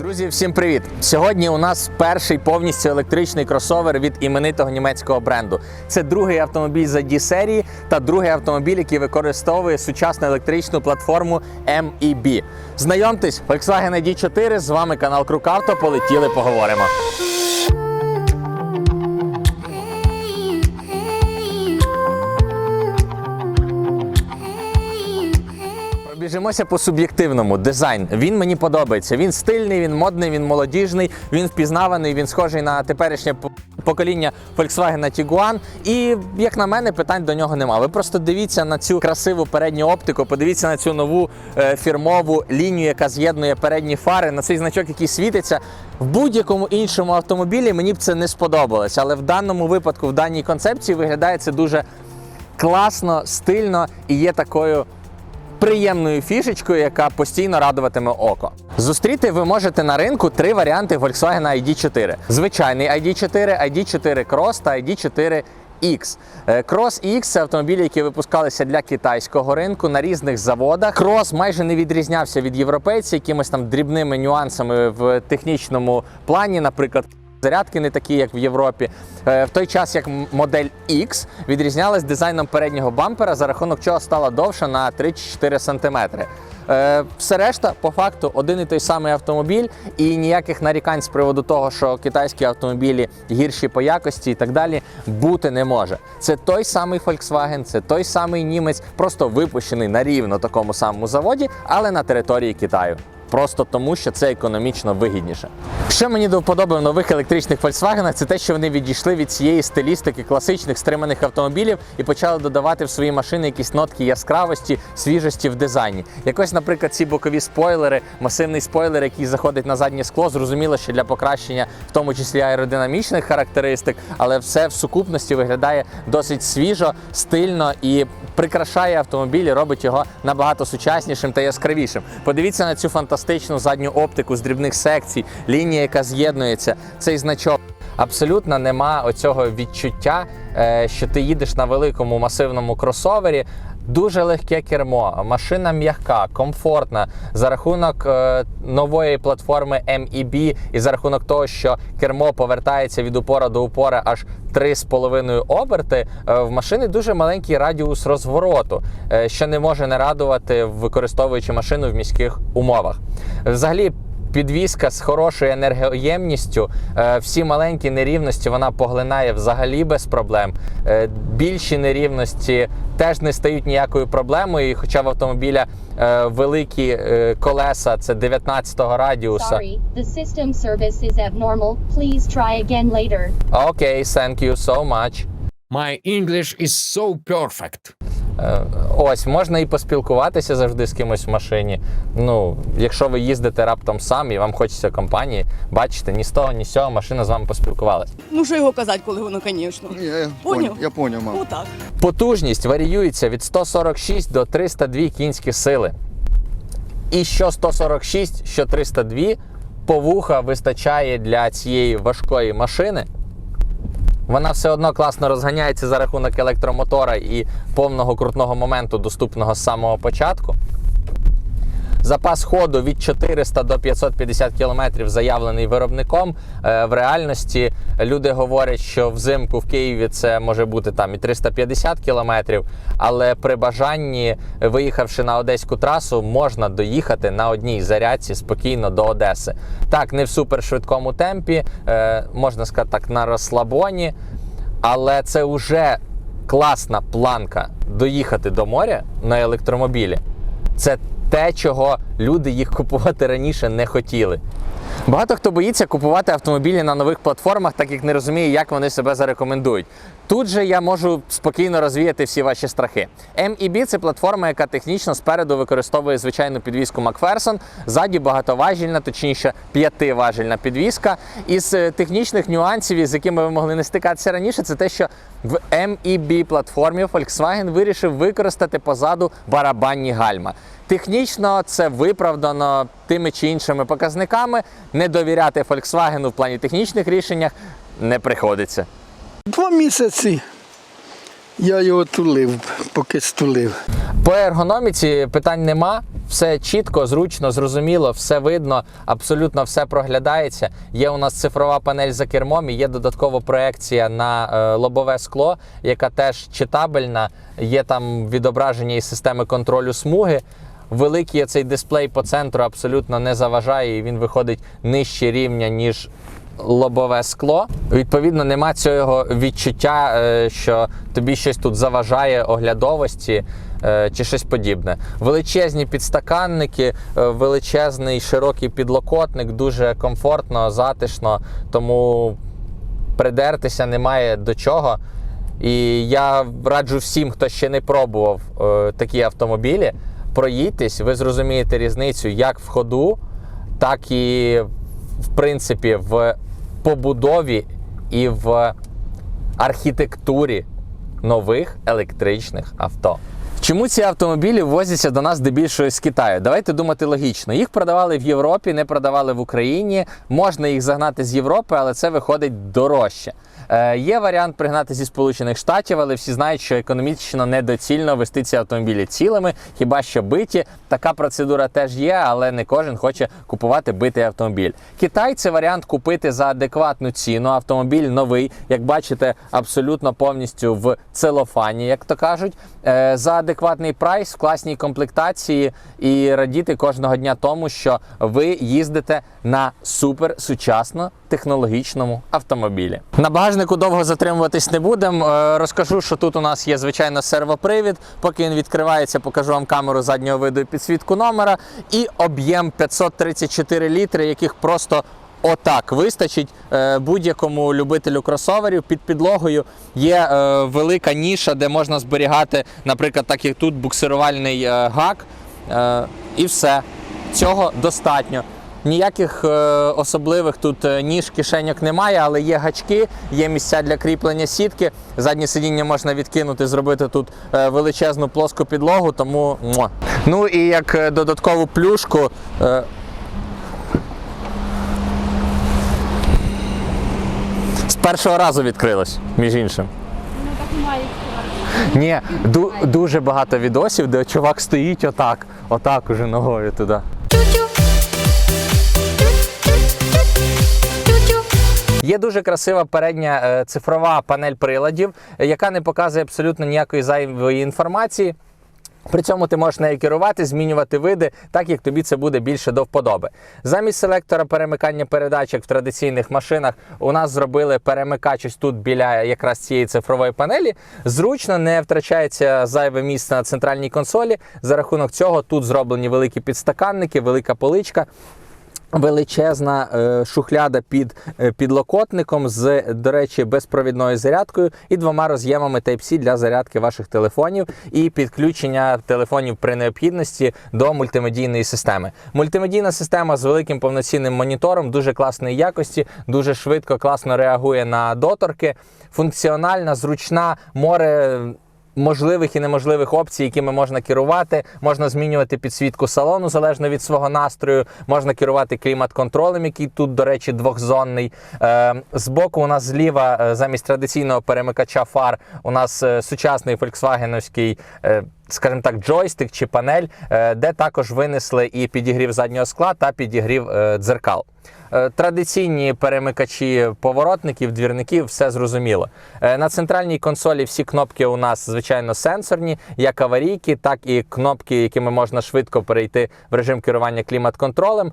Друзі, всім привіт! Сьогодні у нас перший повністю електричний кросовер від іменитого німецького бренду. Це другий автомобіль за D серії та другий автомобіль, який використовує сучасну електричну платформу MEB. Знайомтесь, Volkswagen ID4, з вами канал Крукавто. Полетіли, поговоримо. Пробіжимося по суб'єктивному. Дизайн. Він мені подобається. Він стильний, він модний, він молодіжний, він впізнаваний, він схожий на теперішнє покоління Volkswagen Tiguan. І, як на мене, питань до нього нема. Ви просто дивіться на цю красиву передню оптику, подивіться на цю нову е, фірмову лінію, яка з'єднує передні фари, на цей значок, який світиться. В будь-якому іншому автомобілі мені б це не сподобалось. Але в даному випадку, в даній концепції, виглядає це дуже класно, стильно і є такою приємною фішечкою, яка постійно радуватиме око. Зустріти ви можете на ринку три варіанти Volkswagen ID4. Звичайний ID4, ID4 Cross та ID4 X. Е, Cross X – це автомобілі, які випускалися для китайського ринку на різних заводах. Cross майже не відрізнявся від європейців якимись там дрібними нюансами в технічному плані, наприклад. Зарядки не такі, як в Європі. Е, В той час, як модель X відрізнялась дизайном переднього бампера, за рахунок чого стала довша на 3-4 см. Е, Все решта, по факту, один і той самий автомобіль, і ніяких нарікань з приводу того, що китайські автомобілі гірші по якості і так далі, бути не може. Це той самий Volkswagen, це той самий німець, просто випущений на рівно такому самому заводі, але на території Китаю. Просто тому, що це економічно вигідніше. Що мені до в нових електричних Volkswagen, це те, що вони відійшли від цієї стилістики класичних стриманих автомобілів і почали додавати в свої машини якісь нотки яскравості, свіжості в дизайні. Якось, наприклад, ці бокові спойлери, масивний спойлер, який заходить на заднє скло, зрозуміло, що для покращення, в тому числі аеродинамічних характеристик, але все в сукупності виглядає досить свіжо, стильно і прикрашає автомобіль, і робить його набагато сучаснішим та яскравішим. Подивіться на цю фантастичну задню оптику з дрібних секцій, лінія, яка з'єднується, цей значок. Абсолютно нема оцього відчуття, е, що ти їдеш на великому масивному кросовері. Дуже легке кермо, машина м'яка, комфортна за рахунок е, нової платформи MEB і за рахунок того, що кермо повертається від упора до упора аж 3,5 оберти. е, в машини дуже маленький радіус розвороту, е, що не може не радувати, використовуючи машину в міських умовах. Взагалі. Підвізка з хорошою енергоємністю, е, всі маленькі нерівності вона поглинає взагалі без проблем. Е, Більші нерівності теж не стають ніякою проблемою. І Хоча в автомобіля е, великі колеса, це 19-го радіуса. Sorry, the system service is abnormal. Please try again later. Окей, thank you so much. My English is so perfect. Е, Ось можна і поспілкуватися завжди з кимось в машині. Ну, якщо ви їздите раптом самі, вам хочеться компанії, бачите, ні з того, ні з цього машина з вами поспілкувалася. Ну, що його казати, коли воно, звісно. Я, я Поняв? понял, я понял, мам. Ну так. Потужність варіюється від 146 до 302 кінські сили. І що 146, що 302 повуха вистачає для цієї важкої машини. Вона все одно класно розганяється за рахунок електромотора і повного крутного моменту, доступного з самого початку. Запас ходу від 400 до 550 км заявлений виробником. Е, В реальності люди говорять, що взимку в Києві це може бути там і 350 км, але при бажанні, виїхавши на одеську трасу, можна доїхати на одній зарядці спокійно до Одеси. Так, не в супершвидкому темпі, е, можна сказати так, на розслабоні, але це вже класна планка доїхати до моря на електромобілі. Це те, чого люди їх купувати раніше не хотіли. Багато хто боїться купувати автомобілі на нових платформах, так як не розуміє, як вони себе зарекомендують. Тут же я можу спокійно розвіяти всі ваші страхи. MEB – це платформа, яка технічно спереду використовує звичайну підвіску McPherson, ззаді багатоважільна, точніше п'ятиважільна підвіска. Із е, технічних нюансів, з якими ви могли не стикатися раніше, це те, що в MEB платформі Volkswagen вирішив використати позаду барабанні гальма. Технічно це виправдано тими чи іншими показниками. Не довіряти Volkswagen в плані технічних рішеннях не приходиться. Два місяці я його тулив, поки стулив. По ергономіці питань нема. Все чітко, зручно, зрозуміло, все видно, абсолютно все проглядається. Є у нас цифрова панель за кермом і є додаткова проекція на е, лобове скло, яка теж читабельна. Є там відображення і системи контролю смуги. Великий цей дисплей по центру абсолютно не заважає, і він виходить нижче рівня, ніж лобове скло. Відповідно, нема цього відчуття, е, що тобі щось тут заважає оглядовості е, чи щось подібне. Величезні підстаканники, е, величезний широкий підлокотник, дуже комфортно, затишно, тому придертися немає до чого. І я раджу всім, хто ще не пробував такі автомобілі, проїдьтесь, ви зрозумієте різницю як в ходу, так і в принципі в побудові і в архітектурі нових електричних авто. Чому ці автомобілі ввозяться до нас здебільшого з Китаю? Давайте думати логічно. Їх продавали в Європі, не продавали в Україні. Можна їх загнати з Європи, але це виходить дорожче. Е, є варіант пригнати зі Сполучених Штатів, але всі знають, що економічно недоцільно вести ці автомобілі цілими, хіба що биті. Така процедура теж є, але не кожен хоче купувати битий автомобіль. Китай це варіант купити за адекватну ціну. Автомобіль новий, як бачите, абсолютно повністю в целофані, як то кажуть, Е, за адекватний прайс в класній комплектації і радіти кожного дня тому, що ви їздите на супер сучасно технологічному автомобілі. На багажнику довго затримуватись не будемо. Е, Розкажу, що тут у нас є звичайно сервопривід. Поки він відкривається, покажу вам камеру заднього виду і підсвітку номера. І об'єм 534 літри, яких просто Отак вистачить е, будь-якому любителю кросоверів під підлогою. Є е, велика ніша, де можна зберігати, наприклад, так як тут буксирувальний е, гак. І все. Цього достатньо. Ніяких особливих тут ніж, кишеньок немає, але є гачки, є місця для кріплення сітки. Заднє сидіння можна відкинути, зробити тут величезну плоску підлогу, тому. Ну і як додаткову плюшку. Е, з першого разу відкрилось, між іншим. Ні, ду- дуже багато відосів, де чувак стоїть отак, отак уже ногою туди. Є дуже красива передня е, цифрова панель приладів, яка не показує абсолютно ніякої зайвої інформації. При цьому ти можеш нею керувати, змінювати види, так як тобі це буде більше до вподоби. Замість селектора перемикання передач, як в традиційних машинах, у нас зробили перемикач ось тут біля якраз цієї цифрової панелі. Зручно не втрачається зайве місце на центральній консолі. За рахунок цього тут зроблені великі підстаканники, велика поличка. Величезна е, шухляда під е, підлокотником з, до речі, безпровідною зарядкою і двома роз'ємами Type-C для зарядки ваших телефонів і підключення телефонів при необхідності до мультимедійної системи. Мультимедійна система з великим повноцінним монітором, дуже класної якості, дуже швидко, класно реагує на доторки, функціональна, зручна, море можливих і неможливих опцій, якими можна керувати. Можна змінювати підсвітку салону залежно від свого настрою. Можна керувати клімат-контролем, який тут, до речі, двохзонний. Е, збоку у нас зліва е, замість традиційного перемикача фар у нас е, сучасний фольксвагеновський. Скажімо так, джойстик чи панель, е, де також винесли і підігрів заднього скла та підігрів е, дзеркал. Е, Традиційні перемикачі поворотників, двірників, все зрозуміло. На центральній консолі всі кнопки у нас, звичайно, сенсорні, як аварійки, так і кнопки, якими можна швидко перейти в режим керування клімат-контролем,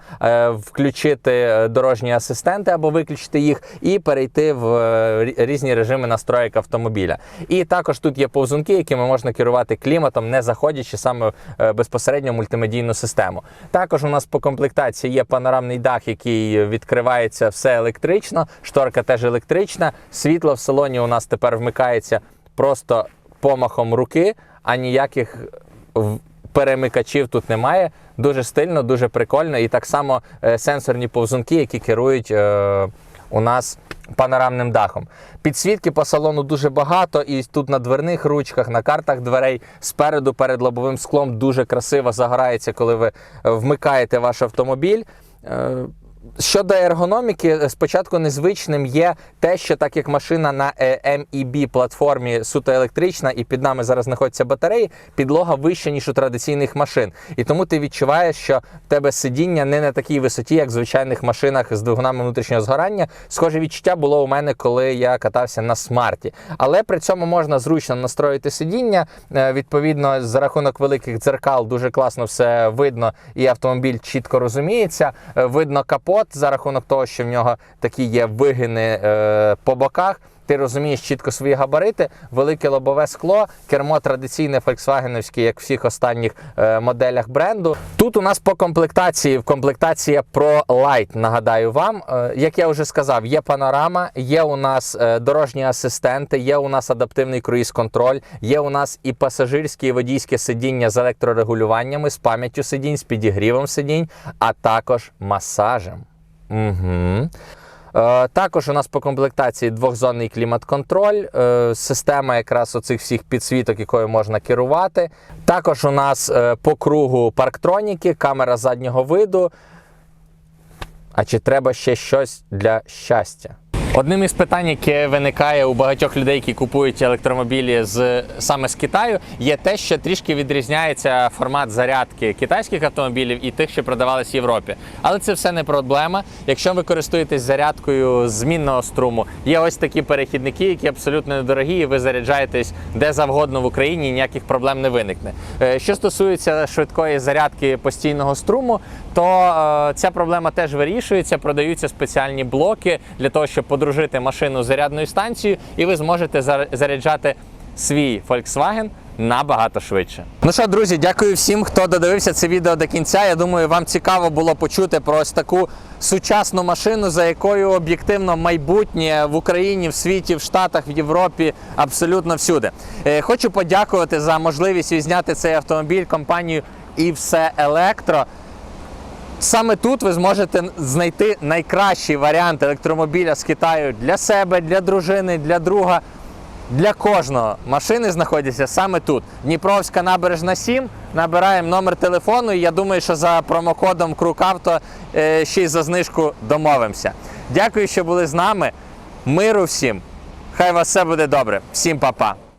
включити дорожні асистенти або виключити їх, і перейти в різні режими настроєк автомобіля. І також тут є повзунки, якими можна керувати кліматом, не заходячи саме е, безпосередньо в мультимедійну систему. Також у нас по комплектації є панорамний дах, який відкривається все електрично, шторка теж електрична. Світло в салоні у нас тепер вмикається просто помахом руки, а ніяких перемикачів тут немає. Дуже стильно, дуже прикольно. І так само е, сенсорні повзунки, які керують е, у нас панорамним дахом. Підсвітки по салону дуже багато, і тут на дверних ручках, на картах дверей, спереду перед лобовим склом дуже красиво загорається, коли ви е, вмикаєте ваш автомобіль. Щодо ергономіки, е, спочатку незвичним є те, що так як машина на е, MEB платформі суто електрична, і під нами зараз знаходяться батареї, підлога вища, ніж у традиційних машин. І тому ти відчуваєш, що в тебе сидіння не на такій висоті, як в звичайних машинах з двигунами внутрішнього згорання. Схоже відчуття було у мене, коли я катався на смарті. Але при цьому можна зручно настроїти сидіння. Е, Відповідно, за рахунок великих дзеркал дуже класно все видно, і автомобіль чітко розуміється. Видно капот за рахунок того, що в нього такі є вигини е, по боках. Ти розумієш чітко свої габарити, велике лобове скло, кермо традиційне фольксвагеновське, як в всіх останніх е, моделях бренду. Тут у нас по комплектації в комплектація Pro Light, нагадаю вам. Е, як я вже сказав, є панорама, є у нас е, дорожні асистенти, є у нас адаптивний круїз-контроль, є у нас і пасажирське і водійське сидіння з електрорегулюваннями, з пам'яттю сидінь, з підігрівом сидінь, а також масажем. Угу. Е, Також у нас по комплектації двохзонний клімат-контроль, е, система якраз оцих всіх підсвіток, якою можна керувати. Також у нас е, по кругу парктроніки, камера заднього виду. А чи треба ще щось для щастя? Одним із питань, яке виникає у багатьох людей, які купують електромобілі з саме з Китаю, є те, що трішки відрізняється формат зарядки китайських автомобілів і тих, що продавались в Європі. Але це все не проблема. Якщо ви користуєтесь зарядкою змінного струму, є ось такі перехідники, які абсолютно недорогі, і ви заряджаєтесь де завгодно в Україні, і ніяких проблем не виникне. Е, Що стосується швидкої зарядки постійного струму, то е, ця проблема теж вирішується. Продаються спеціальні блоки для того, щоб подружити машину з зарядною станцією, і ви зможете зар- заряджати свій Volkswagen набагато швидше. Ну що, друзі, дякую всім, хто додивився це відео до кінця. Я думаю, вам цікаво було почути про ось таку сучасну машину, за якою об'єктивно майбутнє в Україні, в світі, в Штатах, в Європі, абсолютно всюди. Е, Хочу подякувати за можливість відзняти цей автомобіль компанію і все електро. Саме тут ви зможете знайти найкращий варіант електромобіля з Китаю для себе, для дружини, для друга. Для кожного машини знаходяться саме тут. Дніпровська набережна 7. Набираємо номер телефону, і я думаю, що за промокодом Крукавто е, ще й за знижку домовимося. Дякую, що були з нами. Миру всім! Хай вас все буде добре. Всім па-па!